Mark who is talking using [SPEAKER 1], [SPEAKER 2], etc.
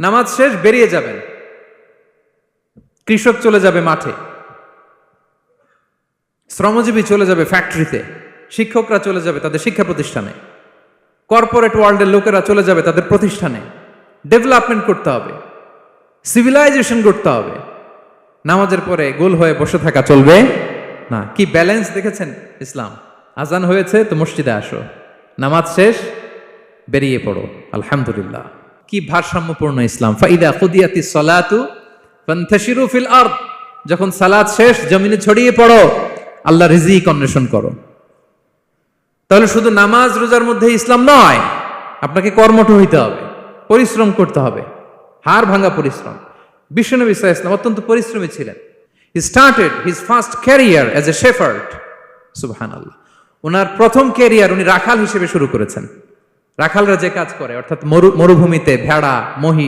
[SPEAKER 1] নামাজ শেষ, বেরিয়ে যাবেন। কৃষক চলে যাবে মাঠে। শ্রমজীবী চলে যাবে ফ্যাক্টরিতে শিক্ষকরা চলে যাবে তাদের শিক্ষা প্রতিষ্ঠানে। কর্পোরেট ওয়ার্ল্ডের লোকেরা চলে যাবে তাদের প্রতিষ্ঠানে। ডেভেলপমেন্ট করতে হবে। সিভিলাইজেশন করতে হবে। নামাজের পরে গোল হয়ে বসে থাকা চলবে না। কি ব্যালেন্স দেখেছেন? ইসলাম। আজান হয়েছে, তো মসজিদে আসো। নামাজ শেষ, বেরিয়ে পড়ো। আলহামদুলিল্লাহ। কি ভারসাম্যপূর্ণ ইসলাম? ফাইদা খুদিয়াতি সলাতু ফান্তাশিরু ফিল আরদ। যখন সালাত শেষ, জমিনে ছড়িয়ে পড়ো, আল্লাহ রিজিক অন্বেষণ করো। তাহলে শুধু নামাজ, রোজার মধ্যে ইসলাম নয়, আপনাকে কর্মঠ হইতে হবে, পরিশ্রম করতে হবে। হার ভাঙা পরিশ্রম। বিশ্বনবী ইসা ইসলাম অত্যন্ত পরিশ্রমী ছিলেন। He started his first career as a shepherd সুবহান আল্লাহ ওনার প্রথম ক্যারিয়ার উনি রাখাল হিসেবে শুরু করেছেন। রাখালরা যে কাজ করে অর্থাৎ মরু মরুভূমিতে ভেড়া মহিষ